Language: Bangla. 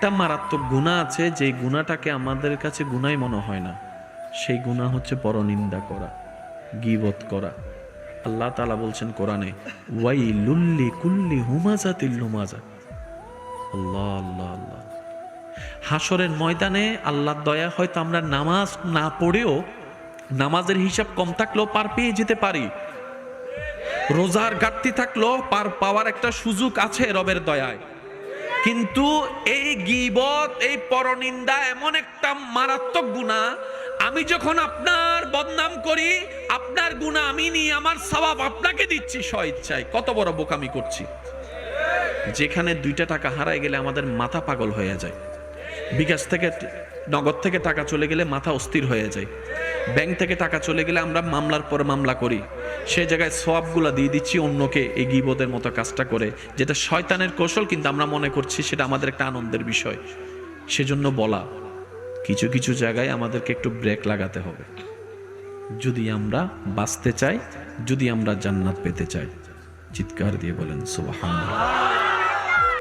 একটা মারাত্মক গুণা আছে যে গুণাটাকে আমাদের কাছে গুনাই মনে হয় না। সেই গুণা হচ্ছে পরনিন্দা করা, গিবত করা। আল্লাহ তালা বলছেন কোরআনে ওয়াই লুল্লি কুল্লি হুমাজা। তিল্লুমাজা আল্লাহ আল্লাহ আল্লাহ। হাসরের ময়দানে আল্লাহর দয়া হয়তো আমরা নামাজ না পড়েও নামাজের হিসাব কম থাকলেও পার পেয়ে যেতে পারি। রোজার ঘাটতি থাকলেও পার পাওয়ার একটা সুযোগ আছে রবের দয়ায়। কিন্তু এই গিবত, এই পরনিন্দা এমন একটা মারাত্মক গুণা, আমি যখন আপনার বদনাম করি, আপনার গুণা আমি নিয়ে আমার সবাব আপনাকে দিচ্ছি স্ব ইচ্ছায় কত বড় বোকামি করছি। যেখানে দুইটা টাকা হারায় গেলে আমাদের মাথা পাগল হয়ে যায়। বিকাশ থেকে নগদ থেকে টাকা চলে গেলে মাথা অস্থির হয়ে যায়। ব্যাংক থেকে টাকা চলে গেলে আমরা মামলার পর মামলা করি। সেই জায়গায় সবগুলা দিয়ে দিচ্ছি, অন্যকে এই গিবদের মতো কাজটা করে। যেটা শয়তানের কৌশল, কিন্তু আমরা মনে করছি সেটা আমাদের একটা আনন্দের বিষয়। সেজন্য বলা, কিছু কিছু জায়গায় আমাদেরকে একটু ব্রেক লাগাতে হবে। যদি আমরা বাঁচতে চাই, যদি আমরা জান্নাত পেতে চাই। চিৎকার দিয়ে বলেন, সুবহানাল্লাহ।